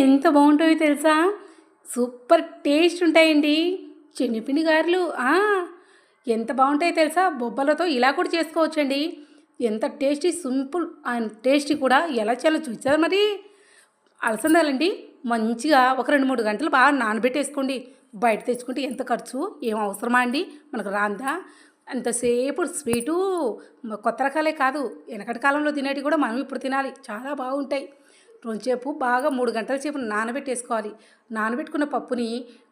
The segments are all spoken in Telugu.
ఎంత బాగుంటాయో తెలుసా? సూపర్ టేస్ట్ ఉంటాయండి. చిన్నపిండి గారెలు ఎంత బాగుంటాయో తెలుసా? బొబ్బలతో ఇలా కూడా చేసుకోవచ్చండి. ఎంత టేస్టీ సింపుల్ అండ్ టేస్టీ కూడా ఎలా చేయాలో చూసారు మరి? అలసందాలండి. మంచిగా ఒక రెండు మూడు గంటలు బాగా నానబెట్టేసుకోండి. బయట తెచ్చుకుంటే ఎంత ఖర్చు? ఏం అవసరమా అండి? మనకు రాందా? అంతసేపు స్వీటు కొత్త రకాలే కాదు. వెనకటి కాలంలో తినేటివి కూడా మనం ఇప్పుడు తినాలి. చాలా బాగుంటాయి. రొంచేపు బాగా మూడు గంటల సేపు నానబెట్టేసుకోవాలి. నానబెట్టుకున్న పప్పుని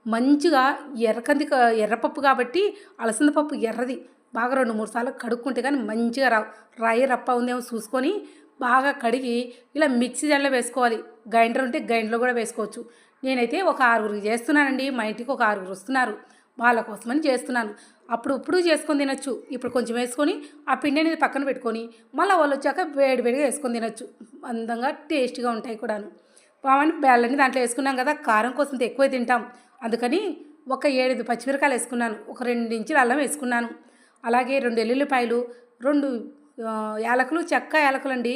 మంచిగా ఎర్రకంది ఎర్రపప్పు కాబట్టి అలసంద పప్పు ఎర్రది. బాగా రెండు మూడు సార్లు కడుక్కుంటే కానీ మంచిగా రా రాయి రప్ప ఉందేమో చూసుకొని బాగా కడిగి ఇలా మిక్సీ జార్లో వేసుకోవాలి. గ్రైండర్ ఉంటే గ్రైండర్లో కూడా వేసుకోవచ్చు. నేనైతే ఒక ఆరుగురికి చేస్తున్నానండి. మా ఇంటికి ఒక ఆరుగురు వస్తున్నారు. వాళ్ళ కోసమని చేస్తున్నాను. అప్పుడు ఇప్పుడు చేసుకొని తినొచ్చు. ఇప్పుడు కొంచెం వేసుకొని ఆ పిండి అనేది పక్కన పెట్టుకొని మళ్ళీ వాళ్ళు వచ్చాక వేడి వేడిగా వేసుకొని తినొచ్చు. అందంగా టేస్టీగా ఉంటాయి కూడాను. పావని బెల్లని దాంట్లో వేసుకున్నాం కదా కారం కోసం ఎక్కువ తింటాం. అందుకని ఒక ఏడు పచ్చిమిరకాయలు వేసుకున్నాను. ఒక రెండు ఇంచులు అల్లం వేసుకున్నాను. అలాగే రెండు ఎల్లుల్లిపాయలు రెండు యాలకులు చెక్క యాలకులు అండి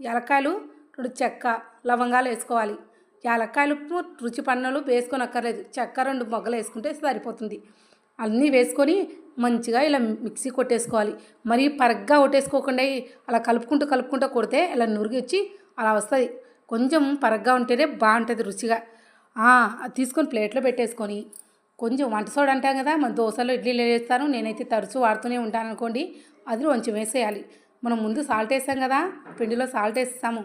యాలక్కాయలు రెండు చెక్క లవంగాలు వేసుకోవాలి. యాలక్కాయలు రుచి పన్నులు వేసుకొని అక్కర్లేదు చెక్క రెండు మొగ్గలు వేసుకుంటే సరిపోతుంది. అన్నీ వేసుకొని మంచిగా ఇలా మిక్సీ కొట్టేసుకోవాలి. మరీ పరగ్గా కొట్టేసుకోకుండా అలా కలుపుకుంటూ కలుపుకుంటూ కొడితే ఇలా నురిగి వచ్చి అలా వస్తుంది. కొంచెం పరగ్గా ఉంటేనే బాగుంటుంది రుచిగా. అది తీసుకొని ప్లేట్లో పెట్టేసుకొని కొంచెం వంట సోడా అంటాం కదా మన దోశలో ఇడ్లీలు వేస్తాను నేనైతే తరచూ వాడుతూనే ఉంటాను అనుకోండి అది కొంచెం వేసేయాలి. మనం ముందు సాల్ట్ వేసాం కదా పిండిలో సాల్ట్ వేస్తాము.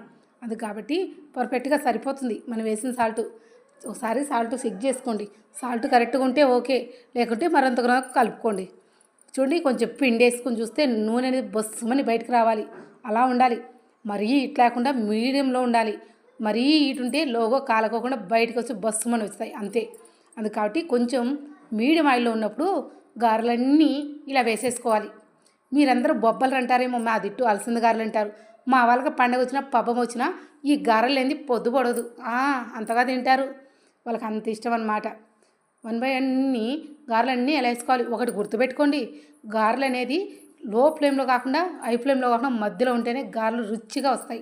అది కాబట్టి పర్ఫెక్ట్గా సరిపోతుంది. మనం వేసిన సాల్ట్. ఒకసారి సాల్ట్ చెక్ చేసుకోండి. సాల్ట్ కరెక్ట్గా ఉంటే ఓకే. లేకుంటే మరంత కలుపుకోండి. చూడండి కొంచెం పిండి వేసుకొని చూస్తే నూనె అనేది బొస్సుమని బయటకు రావాలి. అలా ఉండాలి. మరీ ఇట్ లేకుండా మీడియంలో ఉండాలి. మరీ ఇటు ఉంటే లోగో కాలకోకుండా బయటకు వచ్చి బస్సుమని వస్తాయి అంతే. అది కాబట్టి కొంచెం మీడియం ఆయిల్లో ఉన్నప్పుడు గారెలన్నీ ఇలా వేసేసుకోవాలి. మీరందరూ బొబ్బలు అంటారేమో మా దిట్టు అలసింద గారెలు అంటారు. మా వాళ్ళకి పండగ వచ్చినా పబ్బం వచ్చినా ఈ గారెలు ఏంది పొద్దు పడదు అంతగా తింటారు. వాళ్ళకి అంత ఇష్టం అన్నమాట. వన్ బై అన్ని గారెలన్నీ ఎలా వేసుకోవాలి? ఒకటి గుర్తుపెట్టుకోండి. గారెలు అనేది లో ఫ్లేమ్లో కాకుండా హై ఫ్లేమ్లో కాకుండా మధ్యలో ఉంటేనే గారెలు రుచిగా వస్తాయి.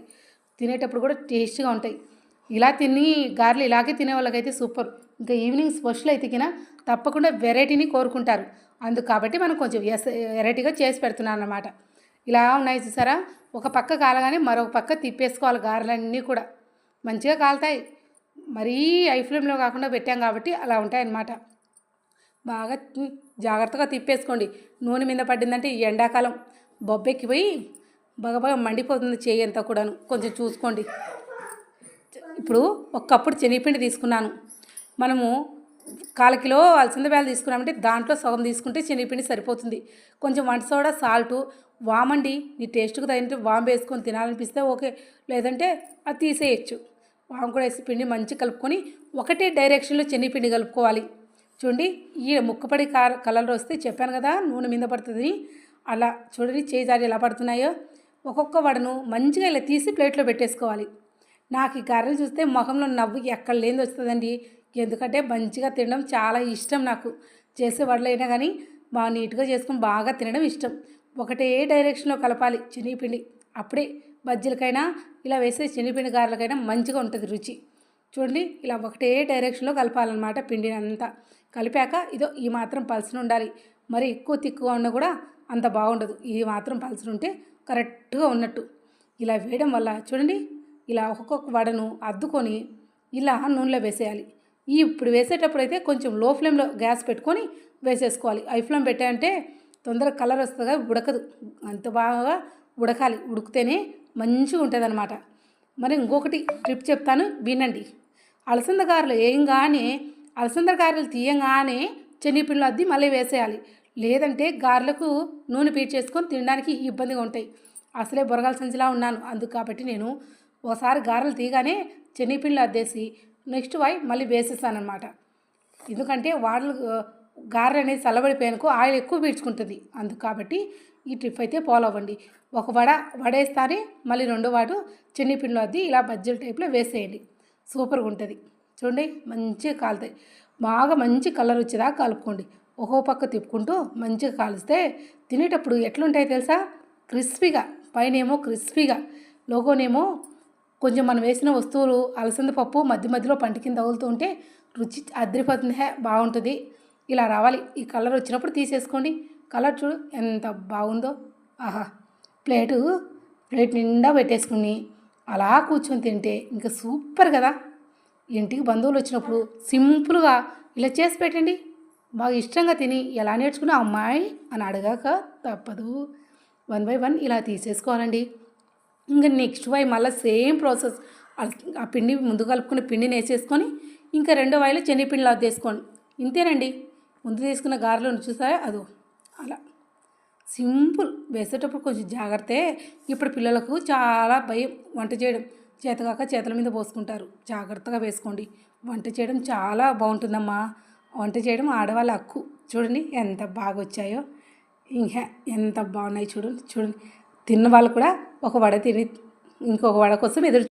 తినేటప్పుడు కూడా టేస్ట్గా ఉంటాయి. ఇలా తిని గారెలు ఇలాగే తినే వాళ్ళకైతే సూపర్. ఇంకా ఈవినింగ్ స్పెషల్ అయితే తప్పకుండా వెరైటీని కోరుకుంటారు. అందుకు కాబట్టి మనం కొంచెం ఎస్ వెరైటీగా చేసి పెడుతున్నాను అన్నమాట ఇలా ఉన్నాయి చూసారా? ఒక పక్క కాలగానే మరొక పక్క తిప్పేసుకోవాలి గారెలన్నీ కూడా. మంచిగా కాలుతాయి. మరీ ఐ ఫ్లేమ్లో కాకుండా పెట్టాం కాబట్టి అలా ఉంటాయన్నమాట. బాగా జాగ్రత్తగా తిప్పేసుకోండి. నూనె మీద పడిందంటే ఈ ఎండాకాలం బొబ్బెక్కిపోయి బాగా బాగా మండిపోతుంది చేయి అంతా కూడాను. కొంచెం చూసుకోండి. ఇప్పుడు ఒక్కప్పుడు శనగపిండి తీసుకున్నాను. మనము కాల కిలో అలసంద వేలు తీసుకున్నామంటే దాంట్లో సగం తీసుకుంటే శనగపిండి సరిపోతుంది. కొంచెం వంట సోడా సాల్టు వామండి నీ టేస్ట్కి తగినట్టు వామ్ వేసుకొని తినాలనిపిస్తే ఓకే లేదంటే అది తీసేయచ్చు. వామ్ కూడా వేసి పిండి మంచిగా కలుపుకొని ఒకటే డైరెక్షన్లో పిండి కలుపుకోవాలి. చూడండి ఈ ముక్కపడి కార కలర్ వస్తే చెప్పాను కదా నూనె మీద పడుతుంది. అలా చూడండి చేయి జారి ఎలా పడుతున్నాయో. ఒక్కొక్క వడను మంచిగా ఇలా తీసి ప్లేట్లో పెట్టేసుకోవాలి. నాకు ఈ గారెలు చూస్తే మొహంలో నవ్వు ఎక్కడ లేని వస్తుందండి. ఎందుకంటే మంచిగా తినడం చాలా ఇష్టం నాకు. చేసే వడలైనా కానీ బాగా నీట్గా చేసుకొని బాగా తినడం ఇష్టం. ఒకటే డైరెక్షన్లో కలపాలి శనగపిండి అప్పుడే బజ్జీలకైనా ఇలా వేసే శనగపిండి గారెలకైనా మంచిగా ఉంటుంది రుచి. చూడండి ఇలా ఒకటే డైరెక్షన్లో కలపాలన్నమాట పిండిని అంతా కలిపాక ఇదో ఈ మాత్రం పల్సన ఉండాలి. మరి ఎక్కువ తిక్కుగా ఉన్నా కూడా అంత బాగుండదు. ఈ మాత్రం పల్సన ఉంటే కరెక్ట్గా ఉన్నట్టు. ఇలా వేయడం వల్ల చూడండి ఇలా ఒక్కొక్క వడను అద్దుకొని ఇలా నూనెలో వేసేయాలి. ఈ ఇప్పుడు వేసేటప్పుడు అయితే కొంచెం లో ఫ్లేమ్లో గ్యాస్ పెట్టుకొని వేసేసుకోవాలి. ఐ ఫ్లేమ్ పెట్టాయంటే తొందరగా కలర్ వస్తుంది కదా ఉడకదు. అంత బాగా ఉడకాలి. ఉడికితేనే మంచిగా ఉంటుంది అనమాట మరి ఇంకొకటి ట్రిప్ చెప్తాను వినండి. అలసంద గారెలు కానీ అలసంద గారెలు తీయంగానే శనగపిండిలో అద్ది మళ్ళీ వేసేయాలి. లేదంటే గారెలకు నూనె పీడ్చేసుకొని తినడానికి ఇబ్బందిగా ఉంటాయి. అసలే బొరగాల సంచిలా ఉన్నాను. అందుకు కాబట్టి నేను ఒకసారి గారెలు తీయగానే శనగపిండిలో అద్దేసి నెక్స్ట్ వై మళ్ళీ వేసేస్తానమాట ఎందుకంటే వాళ్ళు గారె అనేది చల్లబడిపోయానుకో ఆయిల్ ఎక్కువ పీల్చుకుంటుంది. అందుకు కాబట్టి ఈ ట్రిప్ అయితే ఫాలో అవ్వండి. ఒక వడ వడేస్తారే మళ్ళీ రెండో వాడు చెన్నిపిండిలో అద్ది ఇలా బజ్జీల టైప్లో వేసేయండి. సూపర్గా ఉంటుంది. చూడండి మంచిగా కాలుతాయి. బాగా మంచి కలర్ వచ్చేదాకా కలుపుకోండి. ఒక్కో పక్క తిప్పుకుంటూ మంచిగా కాలిస్తే తినేటప్పుడు ఎట్లుంటాయి తెలుసా? క్రిస్పీగా పైన ఏమో క్రిస్పీగా లోగోనేమో కొంచెం మనం వేసిన వస్తువులు అలసంద పప్పు మధ్య మధ్యలో పంట కింద తగులుతూ ఉంటే రుచి అద్రిపోతుంది. బాగుంటుంది. ఇలా రావాలి. ఈ కలర్ వచ్చినప్పుడు తీసేసుకోండి. కలర్ చూడు ఎంత బాగుందో. ఆహా ప్లేటు ప్లేట్ నిండా పెట్టేసుకుని అలా కూర్చొని తింటే ఇంకా సూపర్ కదా. ఇంటికి బంధువులు వచ్చినప్పుడు సింపుల్గా ఇలా చేసి పెట్టండి. బాగా ఇష్టంగా తిని ఎలా నేర్చుకున్నా అమ్మాయి అని అడగాక తప్పదు. వన్ బై వన్ ఇలా తీసేసుకోవాలండి. ఇంకా నెక్స్ట్ వై మళ్ళీ సేమ్ ప్రాసెస్. ఆ పిండి ముందు కలుపుకున్న పిండిని వేసేసుకొని ఇంకా రెండో వాయిలో శనగపిండిలా తీసుకోండి ఇంతేనండి. ముందు తీసుకున్న గారెలో చూసారా? అదో. అలా. సింపుల్. వేసేటప్పుడు కొంచెం జాగ్రత్తే. ఇప్పుడు పిల్లలకు చాలా భయం. వంట చేయడం. చేతగాక చేతుల మీద పోసుకుంటారు. జాగ్రత్తగా వేసుకోండి. వంట చేయడం చాలా బాగుంటుందమ్మా. వంట చేయడం ఆడవాళ్ళ హక్కు. చూడండి ఎంత బాగా వచ్చాయో ఇంకా ఎంత బాగున్నాయి చూడండి చూడండి. తిన్న వాళ్ళు కూడా ఒక వడ తిని ఇంకొక వడ కోసం ఎదురు